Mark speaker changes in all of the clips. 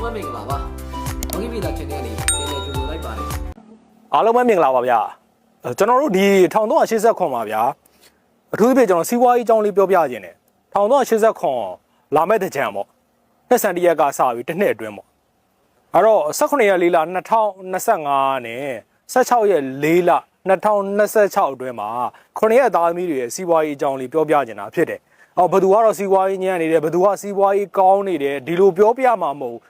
Speaker 1: လုံးဝမင်္ဂလာပါ။ဘောဂီဗီတာ channel လေးပြန်လည်ကြိုဆိုလိုက်ပါတယ်
Speaker 2: အားလုံးပဲမင်္ဂလာပါဗျာအဲကျွန်တော်တို့ဒီ1380ခွန်ပါဗျာအထူးသဖြင့်ကျွန်တော်စီးပွားရေးအကြောင်းလေးပြောပြခြင်းတယ်1380ခွန်လာမဲ့တဲ့ကြံပေါ့နှစ်ဆန်တရက်ကစပြီးတစ်နှစ်အတွင်းပေါ့အဲ့တော့18ရက်4လ2025နဲ့16ရက်4လ2026အတွင်းမှာ9ရက်သားသမီးတွေရဲ့စီးပွားရေးအကြောင်းလေးပြောပြခြင်းတာဖြစ်တယ်အော်ဘသူကတော့စီးပွားရေးညံ့နေတယ်ဘသူကစီးပွားရေးကောင်းနေတယ်ဒီလိုပြောပြမှာမဟုတ်ဘူး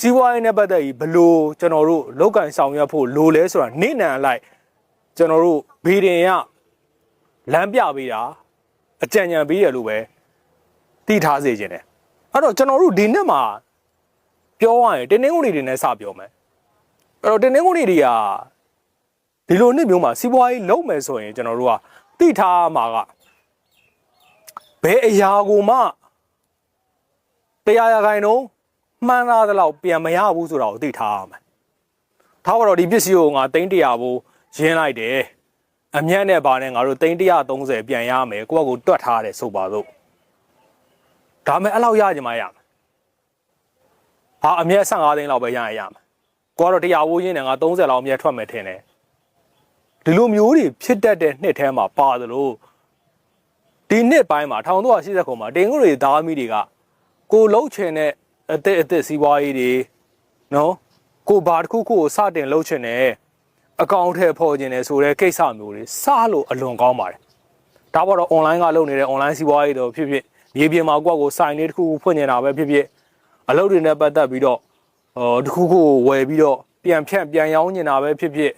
Speaker 2: စီးပွားရေးနဲ့ပတ်သက်ပြီးဘလို့ကျွန်တော်တို့လောက်ကင်ဆောင်ရွက်ဖို့လိုလဲဆိုတာနေနံအလိုက်ကျွန်တော်တို့ဘေးတင်ရလမ်းပြပေးတာအကြံဉာဏ်ပေးရလို့ပဲတည်ထားစေခြင်းတယ်အဲ့တော့ကျွန်တော်တို့ဒီနှစ်မှာပြောရရင်တင်းနှင်းကုန်တွေနဲ့စပြောမယ်အဲ့တော့တင်းနှင်းကုန်တွေကဒီလိုနှစ်မျိုးမှာစီးပွားရေးလုပ်မယ်ဆိုရင်ကျွန်တော်တို့ကတိထားမှာကဘယ်အရာကိုမှတရားရခိုင်တော့ မှန်းသားသလောက်ပြန်မရဘူးဆိုတာကိုသိထားရမယ်။ထားပါတော့ဒီပစ္စည်းကိုငါသိန်း100ဘူးရင်းလိုက်တယ်။အမြတ်နဲ့ပါနဲ့ငါတို့သိန်း130ပြန်ရမယ်ကိုယ့်ဘက်ကိုတွက်ထားတယ်ဆိုပါစို့။ဒါမဲ့အဲ့လောက်ရကြမှာရမယ်။ဟာအမြတ်15သိန်းလောက်ပဲရရင်ရမယ်။ကိုကတော့100ဘူးရင်းနဲ့ငါ30လောက်အမြတ်ထွက်မယ်ထင်တယ်။ဒီလိုမျိုးတွေဖြစ်တတ်တဲ့နှစ်ထဲမှာပါသလိုဒီနှစ်ပိုင်းမှာ1380ခုမှာတင်ကုတွေသားသမီးတွေကကိုလှုပ်ချင်တဲ့ အသက်အသက်စီးပွားရေးတွေနော်ကိုဘာတစ်ခုခုကိုစတင်လှုပ်ချင်တယ်အကောင့်ထဲပေါ်ခြင်းတယ်ဆိုတဲ့ကိစ္စမျိုးတွေစလို့အလွန်ကောင်းပါတယ်ဒါပေါ်တော့ online ကလုပ်နေတဲ့ online စီးပွားရေးတော့ဖြစ်ဖြစ်မြေပြင်မှာကိုယ့်ကိုစိုင်လေးတစ်ခုခုဖွင့်နေတာပဲဖြစ်ဖြစ်အလုပ်တွေနဲ့ပတ်သက်ပြီးတော့ဟိုတစ်ခုခုကိုဝယ်ပြီးတော့ပြန်ဖြန့်ပြန်ရောင်းနေတာပဲဖြစ်ဖြစ်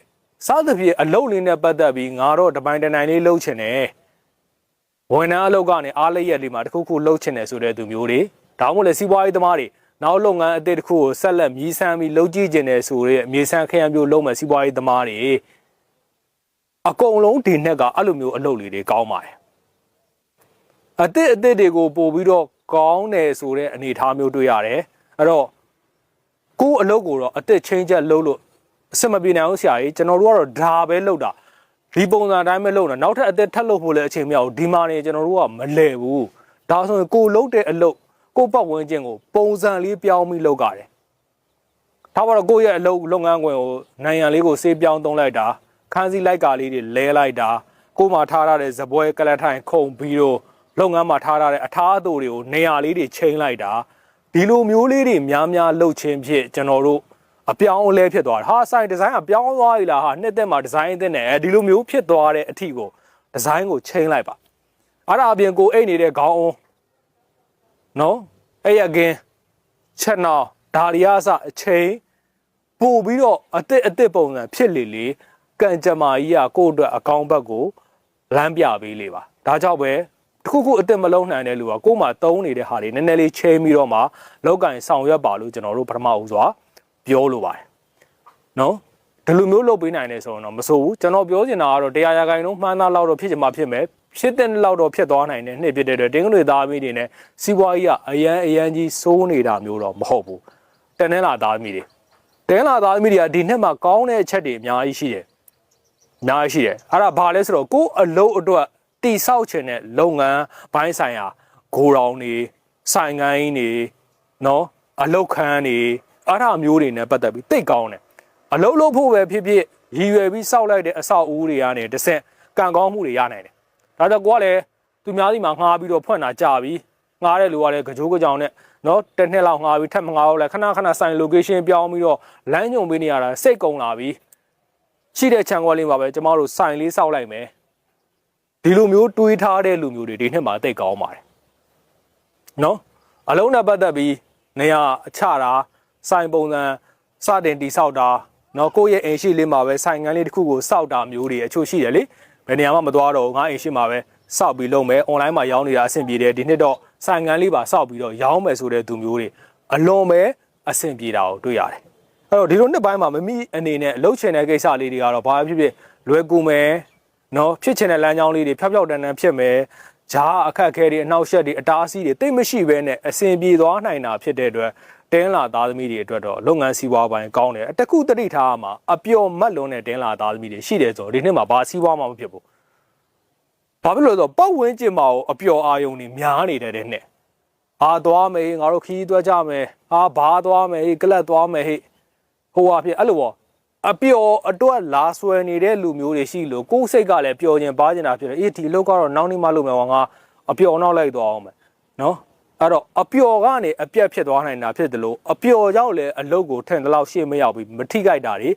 Speaker 2: စသဖြင့်အလုပ်လေးနဲ့ပတ်သက်ပြီးငါတော့တပိုင်းတနိုင်လေးလှုပ်ချင်တယ်ဝန်ထမ်းအလုပ်ကနေအားလျက်လေးမှာတစ်ခုခုလှုပ်ချင်တယ်ဆိုတဲ့သူမျိုးတွေဒါမှမဟုတ်လေစီးပွားရေးသမားတွေ နောက်လုပ်ငန်းအသစ်တစ်ခုကိုဆက်လက်မြည်ဆန်းပြီးလုပ်ကြည့်ကျင်တယ်ဆိုတဲ့မြေဆန်းခရမ်းမျိုးလုံးမဲ့စီးပွားရေးသမားတွေအကုန်လုံးဒီနှစ်ကအဲ့လိုမျိုးအလုပ်လေးတွေကောင်းပါတယ်အသစ်အသစ်တွေကိုပို့ပြီးတော့ကောင်းတယ်ဆိုတဲ့အနေအထားမျိုးတွေ့ရတယ်အဲ့တော့ကိုယ့်အလုပ်ကိုတော့အသစ်ချင်းချက်လုပ်လို့အဆင်မပြေနိုင်ဘူးဆရာကြီးကျွန်တော်တို့ကတော့ဒါပဲလုပ်တာဒီပုံစံအတိုင်းပဲလုပ်တာနောက်ထပ်အသစ်ထပ်လုပ်ဖို့လည်းအချိန်မရဘူးဒီမှာနေကျွန်တော်တို့ကမလဲဘူးဒါဆိုရင်ကိုယ်လုပ်တဲ့အလုပ် ကိုယ့်ပတ်ဝန်းကျင်ကိုပုံစံလေးပြောင်းပြီးလုပ်ကြတယ်။ဒါပါတော့ကိုယ့်ရဲ့အလုပ်လုပ်ငန်းခွင်ကိုနိုင်ငံလေးကိုစေးပြောင်းသုံးလိုက်တာခန်းစည်းလိုက်ကာလေးတွေလဲလိုက်တာကိုယ်မှာထားရတဲ့ဇပွဲကလတ်ထိုင်ခုံပြီးတော့လုပ်ငန်းမှာထားရတဲ့အထားအသို့တွေကိုနေရာလေးတွေချိန်လိုက်တာဒီလိုမျိုးလေးတွေများများလုပ်ခြင်းဖြင့်ကျွန်တော်တို့အပြောင်းအလဲဖြစ်သွားတယ်ဟာဆိုင်ဒီဇိုင်းကပြောင်းသွားပြီလားဟာနှစ်သက်မှာဒီဇိုင်းအသစ်နဲ့အဲဒီလိုမျိုးဖြစ်သွားတဲ့အထီကိုဒီဇိုင်းကိုချိန်လိုက်ပါအဲ့ဒါအပြင်ကိုအိတ်နေတဲ့ခေါင်းအောင် နော်အဲ့ရကင်းချက်နောက်ဒါရီယာစအချိန်ပို့ပြီးတော့အစ်စ်အစ်စ်ပုံစံဖြစ်လေလေကံကြမ္မာကြီးကကိုယ့်အတွက်အကောင်းဘက်ကိုလမ်းပြပေးလေပါဒါကြောင့်ပဲတစ်ခုခုအစ်စ်မလုံးနိုင်တဲ့လူကကိုယ်မှတုံးနေတဲ့ဟာတွေနည်းနည်းလေးချိန်ပြီးတော့မှလောက်ကင်ဆောင်ရွက်ပါလို့ကျွန်တော်တို့ပထမဦးစွာပြောလိုပါတယ်နော်ဒီလိုမျိုးလုပ်ပေးနိုင်တယ်ဆိုရင်တော့မဆိုဘူးကျွန်တော်ပြောချင်တာကတော့တရားရဂိုင်လုံးမှန်းသားလောက်တော့ဖြစ်ချင်မှဖြစ်မယ် ဖြစ်တဲ့လောက်တော့ဖြစ်သွားနိုင်တယ်နှစ်ဖြစ်တဲ့အတွက်တင်းကတွေသားသမီးတွေနဲ့စီးပွားရေးကအရန်အရန်ကြီးစိုးနေတာမျိုးတော့မဟုတ်ဘူးတန်ထဲလာသားသမီးတွေတင်းလာသားသမီးတွေကဒီနှစ်မှာကောင်းတဲ့အချက်တွေအများကြီးရှိတယ်အများကြီးရှိတယ်အဲ့ဒါဘာလဲဆိုတော့ကိုယ်အလုပ်အတွက်တိဆောက်ခြင်းတဲ့လုပ်ငန်းဘိုင်းဆိုင်ရာဂိုရောင်တွေဆိုင်ငိုင်းတွေနော်အလုပ်ခန်းတွေအဲ့ဒါမျိုးတွေနဲ့ပတ်သက်ပြီးတိတ်ကောင်းတယ်အလုပ်လုပ်ဖို့ပဲဖြစ်ဖြစ်ရည်ရွယ်ပြီးစောက်လိုက်တဲ့အဆောက်အဦတွေကနေတစ်ဆင့်ကံကောင်းမှုတွေရနိုင်တယ် ဒါကြောင့်ကိုကလည်းသူများစီမှာငှားပြီးတော့ဖွင့်တာကြာပြီငှားတဲ့လူကလည်းကြိုးကြောင်နဲ့နော်တစ်နှစ်လောက်ငှားပြီးထပ်မငှားတော့လဲခဏခဏဆိုင် location ပြောင်းပြီးတော့လမ်းညွန်ပေးနေရတာစိတ်ကုန်လာပြီရှိတဲ့ခြံခွက်လေးမှာပဲကျမတို့ဆိုင်လေးစောက်လိုက်မယ်ဒီလိုမျိုးတွေးထားတဲ့လူမျိုးတွေဒီနှစ်မှာတိတ်ကောင်းပါတယ်နော်အလုံးနဲ့ပတ်သက်ပြီးနေရာအချတာဆိုင်ပုံစံစတင်တိဆောက်တာနော်ကိုယ့်ရဲ့အိမ်ရှိလေးမှာပဲဆိုင်ငန်းလေးတစ်ခုကိုစောက်တာမျိုးတွေအချို့ရှိတယ်လေ ဘယ်နေရာမှမသွားတော့ငါအိမ်ရှိမှာပဲစောက်ပြီးလုပ်မယ်အွန်လိုင်းမှာရောင်းနေတာအဆင်ပြေတယ်ဒီနှစ်တော့ဆိုင်ငန်းလေးပါစောက်ပြီးတော့ရောင်းမယ်ဆိုတဲ့သူမျိုးတွေအလွန်ပဲအဆင်ပြေတာကိုတွေ့ရတယ်အဲ့တော့ဒီလိုနှစ်ပိုင်းမှာမမိအနေနဲ့လှုပ်ချင်တဲ့ကိစ္စလေးတွေကတော့ဘာဖြစ်ဖြစ်လွယ်ကူမယ်နော်ဖြစ်ချင်တဲ့လမ်းကြောင်းလေးတွေဖြောက်ဖြောက်တန်းတန်းဖြစ်မယ်ဂျားအခက်အခဲတွေအနှောက်အယှက်တွေအတားအဆီးတွေတိတ်မရှိဘဲနဲ့အဆင်ပြေသွားနိုင်တာဖြစ်တဲ့အတွက် တင်းလာသားသမီးတွေအတွက်တော့လုပ်ငန်းစီးပွားပိုင်းကောင်းတယ်အတခုတတိထားမှာအပျော်မတ်လွန်းတဲ့တင်းလာသားသမီးတွေရှိတယ်ဆိုတော့ဒီနှစ်မှာဘာစီးပွားမှမဖြစ်ဘူးဘာဖြစ်လို့လဲဆိုတော့ပတ်ဝန်းကျင်မှာအပျော်အာယုံတွေများနေတဲ့တဲ့နှစ်အာသွားမယ်ငါတို့ခီးသွားကြမယ်အာဘာသွားမယ်ဟေးကလပ်သွားမယ်ဟေးဟိုဟာဖြစ်အဲ့လိုပေါ့အပျော်အတွက်လာဆွဲနေတဲ့လူမျိုးတွေရှိလို့ကိုယ်စိတ်ကလည်းပျော်ခြင်းပါခြင်းတာဖြစ်တယ်အေးဒီလောက်ကတော့နောက်နေ့မှလုပ်မယ်ဟောငါအပျော်နောက်လိုက်သွားအောင်မယ်နော် အဲ့တော့အပျော်ကနေအပြက်ဖြစ်သွားနိုင်တာဖြစ်တယ်လို့အပျော်ကြောင့်လည်းအလုပ်ကိုထင်တဲ့လောက်ရှေ့မရောက်ပြီးမထိကြိုက်တာတွေ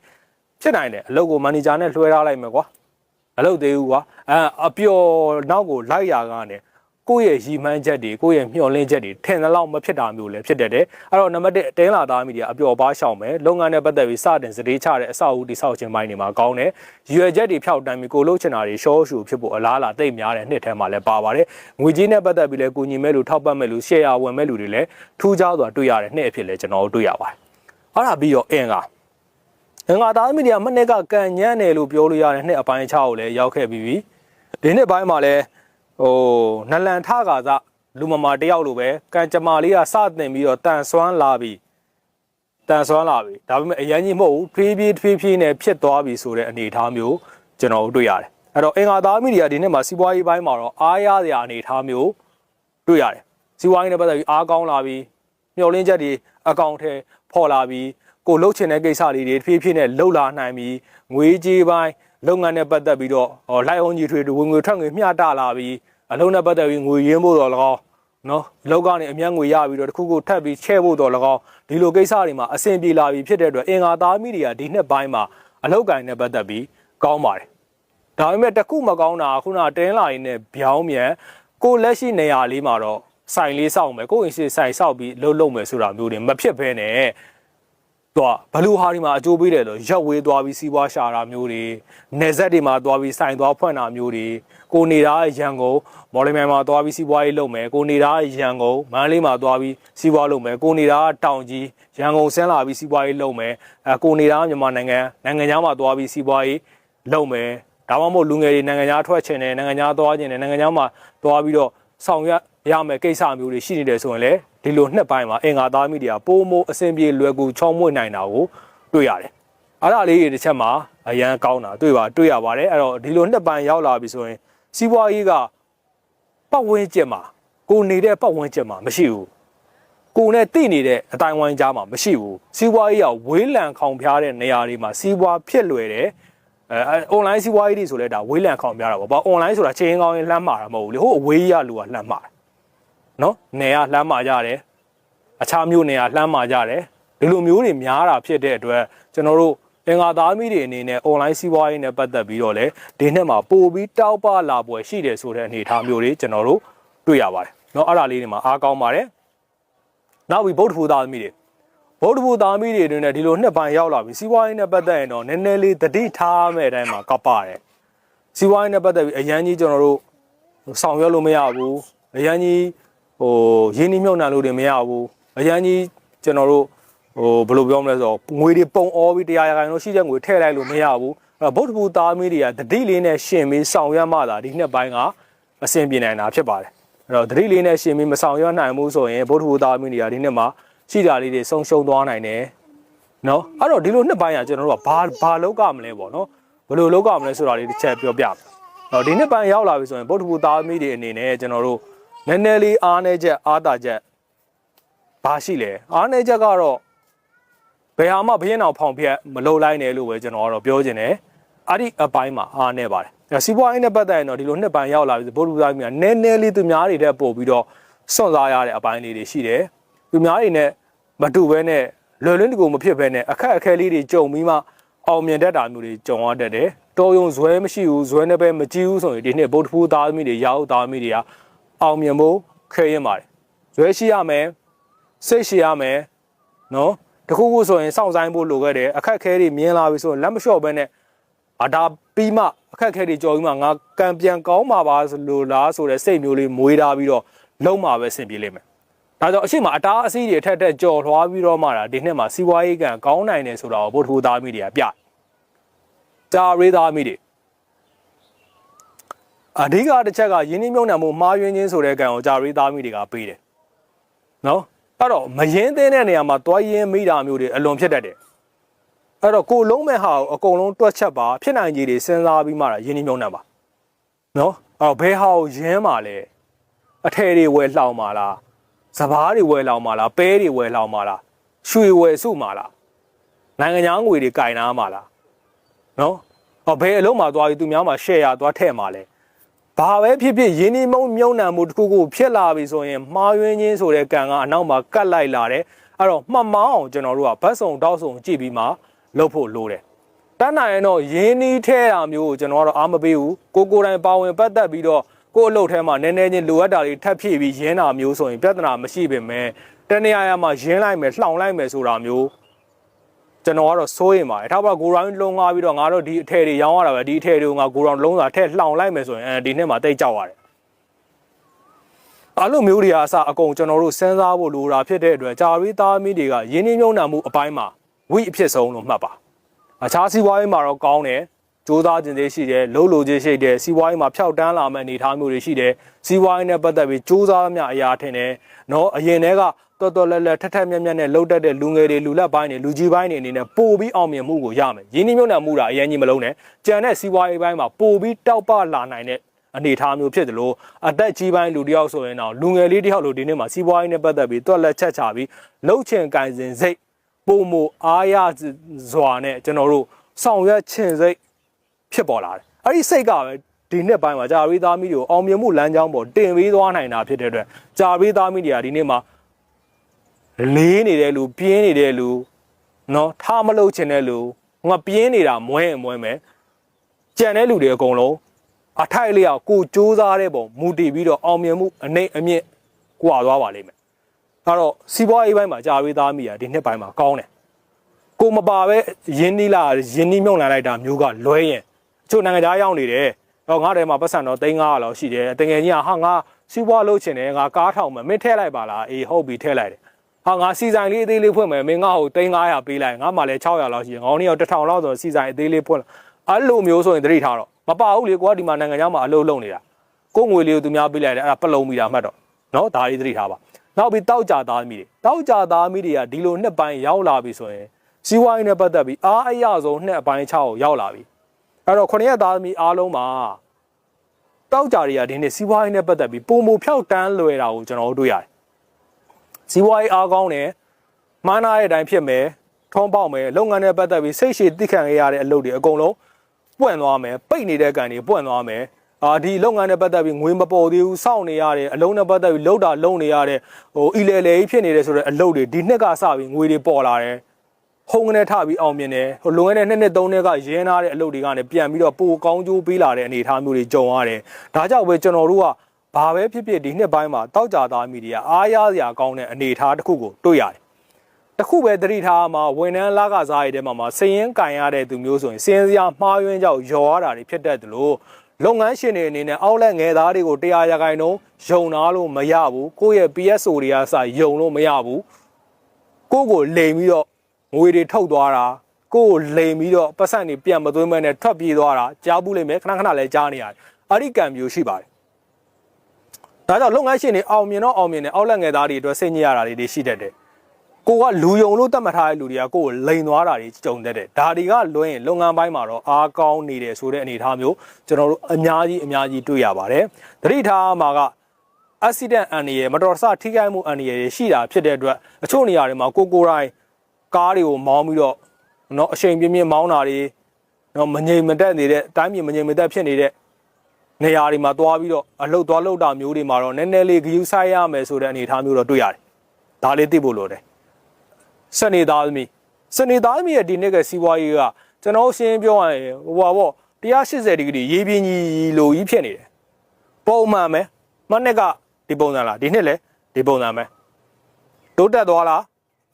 Speaker 2: ဖြစ်နိုင်တယ်အလုပ်ကိုမန်နေဂျာနဲ့လွှဲထားလိုက်မယ်ကွာအလုပ်သေးဘူးကွာအဲအပျော်နောက်ကိုလိုက်ရာကနေ ကိုယ့်ရဲ့ရီမှန်းချက်တွေကိုယ့်ရဲ့မျှော်လင့်ချက်တွေထင်သလောက်မဖြစ်တာမျိုးလည်းဖြစ်တတ်တယ်အဲ့တော့နံပါတ်1တင်းလာသားမိတွေကအပျော်ပါရှောင်မယ်လုပ်ငန်းနဲ့ပတ်သက်ပြီးစတင်စတေးချတဲ့အဆောက်အဦတိဆောက်ခြင်းပိုင်းတွေမှာကောင်းတယ်ရွယ်ချက်တွေဖြောက်တန်းပြီးကိုလှုပ်ချင်တာတွေရှော့ရှူဖြစ်ဖို့အလားအလာတိတ်များတဲ့နှစ်ထဲမှာလည်းပါပါတယ်ငွေကြေးနဲ့ပတ်သက်ပြီးလည်းကိုညီမဲ့လူထောက်ပံ့မဲ့လူရှယ်ယာဝင်မဲ့လူတွေလည်းထူးခြားစွာတွေ့ရတဲ့နှစ်အဖြစ်လည်းကျွန်တော်တို့တွေ့ရပါတယ်အဲ့ဒါပြီးတော့အင်္ဂါငငါသားမီဒီယာမနေ့ကကန်ညမ်းတယ်လို့ပြောလို့ရတဲ့နှစ်အပိုင်း6ကိုလည်းရောက်ခဲ့ပြီးပြီဒီနှစ်ပိုင်းမှာလည်း ဟိုနလန်ထကာစလူမမာတယောက်လိုပဲကန်ကြမာလေးကစတင်ပြီးတော့တန်ဆွမ်းလာပြီတန်ဆွမ်းလာပြီဒါပေမဲ့အရင်ကြီးမဟုတ်ဘူးဖြည်းဖြည်းဖြည်းဖြည်းနဲ့ဖြစ်သွားပြီဆိုတဲ့အနေအထားမျိုးကျွန်တော်တို့တွေ့ရတယ်အဲ့တော့အင်္ဂါသားမီဒီယာဒီနှစ်မှာစီးပွားရေးပိုင်းမှာတော့အားရစရာအနေအထားမျိုးတွေ့ရတယ်စီးပွားရေးနဲ့ပတ်သက်ပြီးအားကောင်းလာပြီမျှော်လင့်ချက်တွေအကောင့်ထဲပေါ်လာပြီးကိုလှုပ်ချင်တဲ့ကိစ္စလေးတွေဖြည်းဖြည်းနဲ့လှုပ်လာနိုင်ပြီးငွေကြေးပိုင်းလုပ်ငန်းနဲ့ပတ်သက်ပြီးတော့ဟောလိုက်အောင်ကြီးထွေဝင်ငွေထွက်ငွေမျှတလာပြီး အလုံးနဲ့ပတ်သက်ပြီးငွေရင်းဖို့တော့၎င်းနော်လောက်ကနေအမျက်ငွေရပြီးတော့တစ်ခုခုထပ်ပြီးချဲ့ဖို့တော့၎င်းဒီလိုကိစ္စတွေမှာအဆင်ပြေလာပြီးဖြစ်တဲ့အတွက်အင်္ဂါသားမိတွေကဒီနှစ်ပိုင်းမှာအလောက်ကင်နဲ့ပတ်သက်ပြီးကောင်းပါတယ်ဒါပေမဲ့တစ်ခုမကောင်းတာကခုနတင်းလာရင်းနဲ့ဗျောင်းမြန်ကိုလက်ရှိနေရာလေးမှာတော့စိုင်လေးစောက်မယ်ကိုအိမ်ရှိစိုင်စောက်ပြီးလှုပ်လှုပ်မယ်ဆိုတာမျိုးတွေမဖြစ်ဘဲနဲ့ သူကဘလူဟာဒီမှာအကျိုးပေးတယ်လို့ရက်ဝေးသွားပြီးစီးပွားရှာတာမျိုးတွေနေဆက်တွေမှာသွားပြီးစိုင်သွားဖွင့်တာမျိုးတွေကိုနေတာရန်ကုန်မော်လမြိုင်မှာသွားပြီးစီးပွားရေးလုပ်မယ်ကိုနေတာရန်ကုန်မန္တလေးမှာသွားပြီးစီးပွားလုပ်မယ်ကိုနေတာတောင်ကြီးရန်ကုန်ဆင်းလာပြီးစီးပွားရေးလုပ်မယ်အဲကိုနေတာမြန်မာနိုင်ငံနိုင်ငံခြားမှာသွားပြီးစီးပွားရေးလုပ်မယ်ဒါမှမဟုတ်လူငယ်တွေနိုင်ငံခြားထွက်ချင်တယ်နိုင်ငံခြားသွားချင်တယ်နိုင်ငံခြားမှာသွားပြီးတော့ဆောင်ရွက်ရမယ်ကိစ္စမျိုးတွေရှိနေတယ်ဆိုရင်လေ ဒီလိုနှစ်ပိုင်းမှာအင်္ဂါသားမိတွေကပိုးမိုးအဆင်ပြေလွယ်ကူချောင်းမွေ့နိုင်တာကိုတွေ့ရတယ်။အဲ့ဒါလေးတွေတစ်ချက်မှာအရန်ကောင်းတာတွေ့ပါတွေ့ရပါတယ်အဲ့တော့ဒီလိုနှစ်ပိုင်းရောက်လာပြီဆိုရင်စီးပွားရေးကပတ်ဝန်းကျင်မှာကိုနေတဲ့ပတ်ဝန်းကျင်မှာမရှိဘူး။ကိုနဲ့တိနေတဲ့အတိုင်းဝိုင်းကြားမှာမရှိဘူးစီးပွားရေးကဝေးလံခေါင်ဖျားတဲ့နေရာတွေမှာစီးပွားဖြစ်လွယ်တယ်အဲအဲ online စီးပွားရေးတွေဆိုလဲဒါဝေးလံခေါင်ပြတာပေါ့ဘာ online ဆိုတာချင်းကောင်းရင်လှမ်းမှာတာမဟုတ်ဘူးလေဟိုအဝေးရလူကလှမ်းမှာတာ နော်နေရလှမ်းမှာကြတယ်အခြားမျိုးနေရလှမ်းမှာကြတယ်ဒီလိုမျိုးတွေများတာဖြစ်တဲ့အတွက်ကျွန်တော်တို့အင်္ဂါသားမိတွေအနေနဲ့ online စီးပွားရေးနဲ့ပတ်သက်ပြီးတော့လေဒီနှစ်မှာပို့ပြီးတောက်ပလာပွဲရှိတယ်ဆိုတဲ့အနေအထားမျိုးတွေကျွန်တော်တို့တွေ့ရပါတယ်เนาะအဲ့ဒါလေးတွေမှာအားကောင်းပါတယ်နောက်ပြီးဗုဒ္ဓဘုရားမိတွေ ဗုဒ္ဓဘုသားမီးတွေတွင်လည်းဒီလိုနှစ်ပိုင်းရောက်လာပြီစီးပွားရေးနဲ့ပတ်သက်ရင်တော့နည်းနည်းလေးတတိထားမဲ့အတိုင်းမှာကပ်ပါတယ်စီးပွားရေးနဲ့ပတ်သက်ပြီးအရန်ကြီးကျွန်တော်တို့ဆောင်ရွက်လို့မရဘူးအရန်ကြီး ဟိုရင်းနှီးမြှုပ်နှံလို့တွေမရဘူးအရန်ကြီးကျွန်တော်တို့ဟိုဘယ်လိုပြောမလဲဆိုတော့ငွေတွေပုံအောပြီးတရားရခိုင်လို့ရှိတဲ့ငွေထည့်လိုက်လို့မရဘူးအဲ့တော့ဗုဒ္ဓဘုသားမီးတွေကတတိလေးနဲ့ရှင်ပြီးဆောင်ရွက်မှသာဒီနှစ်ပိုင်းကအဆင်ပြေနိုင်တာဖြစ်ပါတယ်အဲ့တော့တတိလေးနဲ့ရှင်ပြီးမဆောင်ရွက်နိုင်ဘူးဆိုရင်ဗုဒ္ဓဘုသားမီးတွေကဒီနှစ်မှာရှိတာလေးတွေဆုံးရှုံးသွားနိုင်တယ်နော်အဲ့တော့ဒီလိုနှစ်ပိုင်းကကျွန်တော်တို့ကဘာဘာလောက်ကမလဲပေါ့နော်ဘယ်လိုလောက်ကမလဲဆိုတာလေးတစ်ချက်ပြောပြမယ်တော့ဒီနှစ်ပိုင်းရောက်လာပြီဆိုရင်ဗုဒ္ဓဘုသားသမီးတွေအနေနဲ့ကျွန်တော်တို့ နည်းနည်းလေးအားနေချက်အားတာချက်ဘာရှိလဲအားနေချက်ကတော့ဘယ်ဟာမှဘရင်အောင်ဖောင်ပြက်မလုံလိုက်နဲ့လို့ပဲကျွန်တော်ကတော့ပြောချင်တယ်အဲ့ဒီအပိုင်းမှာအားနေပါတယ်အဲစီးပွားရေးနဲ့ပတ်သက်ရင်တော့ဒီလိုနှစ်ပိုင်းရောက်လာပြီဆိုဗုဒ္ဓဘုရားသမီးကနည်းနည်းလေးသူများတွေတက်ပို့ပြီးတော့စွန့်စားရတဲ့အပိုင်းလေးတွေရှိတယ်သူများတွေနဲ့မတူဘဲနဲ့လွယ်လွန်းတကူမဖြစ်ဘဲနဲ့အခက်အခဲလေးတွေကြုံပြီးမှအောင်မြင်တတ်တာမျိုးတွေကြုံရတတ်တယ်။တော်ယုံဇွဲမရှိဘူးဇွဲနဲ့ပဲမကြည့်ဘူးဆိုရင်ဒီနှစ်ဗုဒ္ဓဖူးသားသမီးတွေရောက်သားသမီးတွေက အောင်မြင်ဖို့ခဲရင်ပါတယ်။ဇွဲရှိရမယ်စိတ်ရှိရမယ်နော်တခုခုဆိုရင်စောင့်ဆိုင်ဖို့လိုခဲ့တယ်အခက်အခဲတွေမြင်လာပြီဆိုရင်လက်မလျှော့ဘဲနဲ့အဒါပြီးမှအခက်အခဲတွေကြော်ပြီးမှငါကံပြန်ကောင်းမှာပါလို့လားဆိုတဲ့စိတ်မျိုးလေးမွေးထားပြီးတော့လုံးမှာပဲဆင်ပြေလိမ့်မယ်ဒါကြောင့်အရှိမအတားအဆီးတွေထက်ထက်ကြော်လွှားပြီးတော့မှဒါဒီနှစ်မှာစီးပွားရေးကံကောင်းနိုင်တယ်ဆိုတာကိုဗုဒ္ဓဘုသားမိတွေကပြကြာရေးသားမိတွေ အဓိကတစ်ချက်ကယင်းနှိမ့်မြုံနှံမှုမှားယွင်းခြင်းဆိုတဲ့ကံကိုကြာရေးသားမိတွေကပေးတယ်နော်အဲ့တော့မယင်းသင်းတဲ့နေရာမှာတွားယင်းမိတာမျိုးတွေအလွန်ဖြစ်တတ်တယ်အဲ့တော့ကိုလုံးမဲ့ဟာကိုအကုန်လုံးတွက်ချက်ပါဖြစ်နိုင်ကြီးတွေစဉ်းစားပြီးမှဒါယင်းနှိမ့်မြုံနှံပါနော်အဲ့တော့ဘယ်ဟာကိုယင်းမှာလဲအထယ်တွေဝယ်လှောင်ပါလားစပားတွေဝယ်လောင်မှာလားပဲတွေဝယ်လောင်မှာလားရွှေဝယ်စုမှာလားနိုင်ငံခြားငွေတွေကင်နာမှာလားနော်အော်ဘယ်အလုံးမှာသွားပြီးသူများမှာ share ရသွားထည့်မှာလဲ ဘာပဲဖြစ်ဖြစ်ရင်းနှီးမုံမြုံနှံမှုတစ်ခုခုဖြစ်လာပြီဆိုရင်မှားယွင်းခြင်းဆိုတဲ့ကံကအနောက်မှာကတ်လိုက်လာတယ်အဲ့တော့မှတ်မောင်းအောင်ကျွန်တော်တို့ကဘတ်စုံတောက်စုံကြည့်ပြီးမှလုပ်ဖို့လိုတယ်တန်းနိုင်ရင်တော့ရင်းနှီးထဲတာမျိုးကိုကျွန်တော်ကတော့အားမပေးဘူးကိုကိုယ်တိုင်ပါဝင်ပတ်သက်ပြီးတော့ကိုယ့်အလုပ်ထဲမှာနည်းနည်းချင်းလိုအပ်တာတွေထပ်ဖြည့်ပြီးရင်းတာမျိုးဆိုရင်ပြဿနာမရှိပေမဲ့တနေရာရာမှာရင်းလိုက်မယ်လှောင်လိုက်မယ်ဆိုတာမျိုး ကျွန်တော်ကတော့စိုးရင်ပါတယ်ထားပါဂိုရောင်းလုံးငါပြီးတော့ငါတို့ဒီအထည်တွေရောင်းရတာပဲဒီအထည်တွေကိုငါဂိုရောင်းလုံးစာထည့်လှောင်လိုက်မယ်ဆိုရင်အဲဒီနှစ်မှာတိတ်ကြောက်ရတယ်အလိုမျိုးတွေအားအစအကုန်ကျွန်တော်တို့စဉ်းစားဖို့လိုတာဖြစ်တဲ့အတွက်ဂျာရီသားမီးတွေကရင်းနှီးမြှုပ်နှံမှုအပိုင်းမှာဝိအဖြစ်ဆုံးလို့မှတ်ပါအခြားစီးပွားရေးမှာတော့ကောင်းတယ်စူးစမ်းခြင်းတွေရှိတယ်လှုပ်လှုပ်ခြင်းရှိတယ်စီးပွားရေးမှာဖျောက်တန်းလာမဲ့အနေအထားမျိုးတွေရှိတယ်စီးပွားရေးနဲ့ပတ်သက်ပြီးစူးစမ်းမြအရာထင်တယ်နော်အရင်တည်းက တော်တော်လဲလဲထက်ထက်မြက်မြက်နဲ့လှုပ်တတ်တဲ့လူငယ်တွေလူလက်ပိုင်းတွေလူကြီးပိုင်းတွေအနေနဲ့ပို့ပြီးအောင်မြင်မှုကိုရမယ်ရင်းနှီးမြှုပ်နှံမှုတာအရင်ကြီးမလုံးနဲ့ကြံတဲ့စီးပွားရေးပိုင်းမှာပို့ပြီးတောက်ပလာနိုင်တဲ့အနေအထားမျိုးဖြစ်တယ်လို့အသက်ကြီးပိုင်းလူတစ်ယောက်ဆိုရင်တော့လူငယ်လေးတစ်ယောက်လိုဒီနေ့မှာစီးပွားရေးနဲ့ပတ်သက်ပြီးတွက်လက်ချက်ချပြီးလှုပ်ချင်ကင်စင်စိတ်ပုံမအားရစွာနဲ့ကျွန်တော်တို့ဆောင်ရွက်ချင်စိတ်ဖြစ်ပေါ်လာတယ်အဲ့ဒီစိတ်ကပဲဒီနှစ်ပိုင်းမှာဂျာရီသားမီတွေကိုအောင်မြင်မှုလမ်းကြောင်းပေါ်တင်ပေးသွားနိုင်တာဖြစ်တဲ့အတွက်ဂျာရီသားမီတွေကဒီနေ့မှာ လေးနေတဲ့လူပြင်းနေတဲ့လူနော်ထားမလို့ချင်တဲ့လူငါပြင်းနေတာမွဲရင်မွဲမယ်ကြံတဲ့လူတွေအကုန်လုံးအထိုက်လျောက်ကိုစူးစားတဲ့ပုံမူတည်ပြီးတော့အောင်မြင်မှုအနေအမြင့်ကွာသွားပါလိမ့်မယ်အဲ့တော့စီးပွားရေးပိုင်းမှာဂျာရီသားမီကဒီနှစ်ပိုင်းမှာကောင်းတယ်ကိုမပါပဲရင်းနှီးလာရင်းနှီးမြုံလာလိုက်တာမျိုးကလွဲရင်အချို့နိုင်ငံသားရောက်နေတယ်တော့ငါထဲမှာပတ်စံတော့3900လောက်ရှိတယ်တကယ်ကြီးကဟာငါစီးပွားလုပ်ချင်တယ်ငါကားထောင်မယ်မင်းထည့်လိုက်ပါလားအေးဟုတ်ပြီထည့်လိုက်တယ် ဟာငါစီဆိုင်လေးအသေးလေးဖွင့်မယ်မင်းငါ့ကို3900ပေးလိုက်ငါမှလည်း600လောက်ရှိတယ်ငေါင်းနေရောက်1000လောက်ဆိုစီဆိုင်အသေးလေးဖွင့်အဲ့လိုမျိုးဆိုရင်တတိထားတော့မပါဘူးလေကိုကဒီမှာနိုင်ငံခြားမှာအလုပ်လုပ်နေတာကိုငွေလေးကိုသူများပေးလိုက်တယ်အဲ့ဒါပလုံမိတာမှတ်တော့နော်ဒါလေးတတိထားပါနောက်ပြီးတောက်ကြသားမိတွေတောက်ကြသားမိတွေကဒီလိုနှစ်ပိုင်းရောက်လာပြီဆိုရင်စီးပွားရေးနဲ့ပတ်သက်ပြီးအားအရဆုံးနှစ်အပိုင်း6ကိုရောက်လာပြီအဲ့တော့ခုနှစ်ရက်သားသမီးအားလုံးမှာတောက်ကြတွေကဒီနေ့စီးပွားရေးနဲ့ပတ်သက်ပြီးပုံမဖြောက်တန်းလွယ်တာကိုကျွန်တော်တို့တွေ့ရတယ် စီးပွားရေးအားကောင်းတယ်မှားနာတဲ့အတိုင်းဖြစ်မယ်ထုံးပေါက်မယ်လုပ်ငန်းနဲ့ပတ်သက်ပြီးစိတ်ရှည်သိခံရရတဲ့အလုပ်တွေအကုန်လုံးပွင့်သွားမယ်ပိတ်နေတဲ့ကန်တွေပွင့်သွားမယ်အာဒီလုပ်ငန်းနဲ့ပတ်သက်ပြီးငွေမပေါ်သေးဘူးစောင့်နေရတယ်အလုံးနဲ့ပတ်သက်ပြီးလှုပ်တာလုံနေရတယ်ဟိုအီလေလေကြီးဖြစ်နေတယ်ဆိုတော့အလုပ်တွေဒီနှစ်ကစပြီးငွေတွေပေါ်လာတယ်ဟုံကနေထပြီးအောင်မြင်တယ်ဟိုလွန်ခဲ့တဲ့နှစ်နှစ်သုံးနှစ်ကရင်းထားတဲ့အလုပ်တွေကနေပြန်ပြီးတော့ပိုကောင်းကျိုးပေးလာတဲ့အနေအထားမျိုးတွေကြုံရတယ်ဒါကြောင့်ပဲကျွန်တော်တို့က ဘာပဲဖြစ်ဖြစ်ဒီနှစ်ပိုင်းမှာတောက်ကြသားမီဒီယာအားရစရာကောင်းတဲ့အနေအထားတစ်ခုကိုတွေ့ရတယ်တစ်ခုပဲသတိထားမှာဝန်ထမ်းလာကစားရတဲ့မှာမှာစည်ရင်ကင်ရတဲ့သူမျိုးဆိုရင်စည်ရင်စရာမှားယွင်းကြောက်ရော်ရတာတွေဖြစ်တတ်တယ်လို့လုပ်ငန်းရှင်တွေအနေနဲ့အောက်လက်ငယ်သားတွေကိုတရားရခိုင်တော့ယုံနာလို့မရဘူးကိုယ့်ရဲ့ PSO တွေကစယုံလို့မရဘူးကိုယ့်ကိုလိမ်ပြီးတော့ငွေတွေထုတ်သွားတာကိုယ့်ကိုလိမ်ပြီးတော့ပတ်စံတွေပြန်မသွင်းမဲနဲ့ထွက်ပြေးသွားတာကြားဘူးလိမ့်မယ်ခဏခဏလည်းကြားနေရတယ်အဲ့ဒီကံမျိုးရှိပါတယ် ဒါကြောင့်လုပ်ငန်းရှင်တွေအောင်မြင်တော့အောင်မြင်တယ်အောက်လက်ငယ်သားတွေအတွက်စိတ်ညစ်ရတာတွေတွေရှိတတ်တယ်ကိုကလူယုံလို့တတ်မှတ်ထားတဲ့လူတွေကကိုယ်ကိုလိန်သွားတာတွေကြုံတတ်တယ်ဒါတွေကလွှဲရင်လုပ်ငန်းပိုင်းမှာတော့အားကောင်းနေတယ်ဆိုတဲ့အနေအထားမျိုးကျွန်တော်တို့အများကြီးအများကြီးတွေ့ရပါတယ်သတိထားမှာက accident အန္တရာယ်မတော်တဆထိခိုက်မှုအန္တရာယ်တွေရှိတာဖြစ်တဲ့အတွက်အချို့နေရာတွေမှာကိုကိုယ်တိုင်ကားတွေကိုမောင်းပြီးတော့เนาะအချိန်ပြင်းပြင်းမောင်းတာတွေเนาะမငြိမ်မသက်နေတဲ့အတိုင်းပြည်မငြိမ်မသက်ဖြစ်နေတဲ့ နေရာတွေမှာသွားပြီးတော့အလုတ်သွားလုတ်တာမျိုးတွေမှာတော့နည်းနည်းလေးဂယူဆိုင်ရမယ်ဆိုတဲ့အနေအထားမျိုးတော့တွေ့ရတယ်။ဒါလေးသိဖို့လိုတယ်။စနေသားသမီးစနေသားသမီးရဲ့ဒီနေ့ကစီးပွားရေးကကျွန်တော်ရှင်းပြောရရင်ဟိုပါပေါ့180ဒီဂရီရေပြင်းကြီးလိုကြီးဖြစ်နေတယ်။ပုံမှန်ပဲမနှစ်ကဒီပုံစံလားဒီနှစ်လည်းဒီပုံစံပဲတိုးတက်သွားလား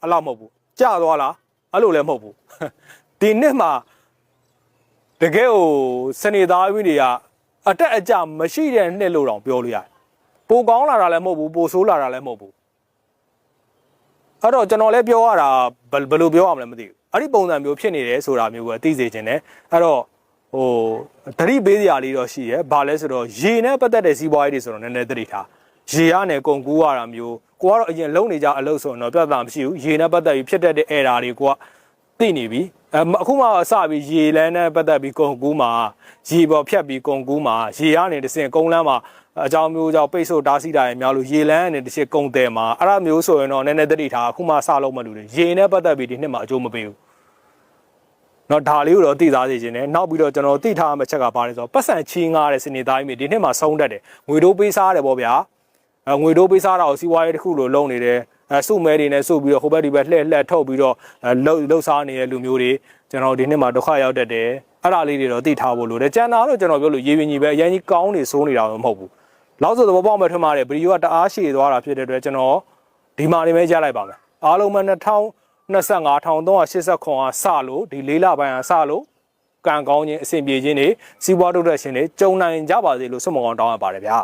Speaker 2: အဲ့လောက်မဟုတ်ဘူးကျသွားလားအဲ့လိုလည်းမဟုတ်ဘူးဒီနှစ်မှာတကယ်ဟိုစနေသားဝင်းတွေက အတက်အကျမရှိတဲ့နှစ်လို့တောင်ပြောလို့ရတယ်ပိုကောင်းလာတာလည်းမဟုတ်ဘူးပိုဆိုးလာတာလည်းမဟုတ်ဘူးအဲ့တော့ကျွန်တော်လည်းပြောရတာဘယ်ဘယ်လိုပြောရမလဲမသိဘူးအဲ့ဒီပုံစံမျိုးဖြစ်နေတယ်ဆိုတာမျိုးကိုသိစေချင်တယ်အဲ့တော့ဟိုသတိပေးစရာလေးတော့ရှိရဲဘာလဲဆိုတော့ရေနဲ့ပတ်သက်တဲ့စီးပွားရေးတွေဆိုတော့နည်းနည်းသတိထားရေရနဲ့ကုန်ကူးရတာမျိုးကိုကတော့အရင်လုံနေကြအလုပ်ဆိုရင်တော့ပြဿနာမရှိဘူးရေနဲ့ပတ်သက်ပြီးဖြစ်တတ်တဲ့ error တွေကိုကသိနေပြီ အမအခုမှအစပြီးရေလန်းနဲ့ပတ်သက်ပြီးကုန်ကူးမှာရေပေါ်ဖြတ်ပြီးကုန်ကူးမှာရေရနေတစ်စင်ကုန်းလမ်းမှာ အကြောင်းမျိုးကြောင့်ပိတ်ဆို့တားဆီးတာရများလို့ရေလန်းနဲ့တစ်ချက်ကုံတယ်မှာအဲ့ဒါမျိုးဆိုရင်တော့နည်းနည်းသတိထားအခုမှစလုံးမလို့လေရေနဲ့ပတ်သက်ပြီးဒီနှစ်မှာအကျိုးမပေးဘူးเนาะဒါလေးကိုတော့သိသားစေခြင်းနဲ့နောက်ပြီးတော့ကျွန်တော်သိထားမှချက်ကပါလဲဆိုတော့ပတ်စံချီးငားတဲ့စနေသားကြီးမြေဒီနှစ်မှာဆုံးတတ်တယ်ငွေတိုးပေးစားရတယ်ပေါ့ဗျာအဲငွေတိုးပေးစားတာကိုစီးပွားရေးတစ်ခုလိုလုပ်နေတယ်အဲ စုမဲတွေနဲ့စုပြီးတော့ဟိုဘက်ဒီဘက်လှည့်လှည့်ထုတ်ပြီးတော့အဲလှုပ်လှုပ်စားနေတဲ့လူမျိုးတွေကျွန်တော်ဒီနှစ်မှာဒုက္ခရောက်တတ်တယ်အဲ့ဒါလေးတွေတော့သိထားဖို့လိုတယ်ကျန်တာတော့ကျွန်တော်ပြောလို့ရေပင်ကြီးပဲအရင်ကြီးကောင်းနေစိုးနေတာတော့မဟုတ်ဘူးလောက်ဆိုသဘောပေါက်မဲ့ထွန်းပါတယ်ဗီဒီယိုကတအားရှည်သွားတာဖြစ်တဲ့အတွက်ကျွန်တော်ဒီမှာနေပဲရလိုက်ပါမယ်အားလုံးပဲ2025 1389ကစလို့ဒီလေးလပိုင်းကစလို့ကံကောင်းခြင်းအဆင်ပြေခြင်းတွေစီးပွားတိုးတက်ခြင်းတွေကြုံနိုင်ကြပါစေလို့ဆုမကောင်းတောင်းရပါတယ်ဗျာ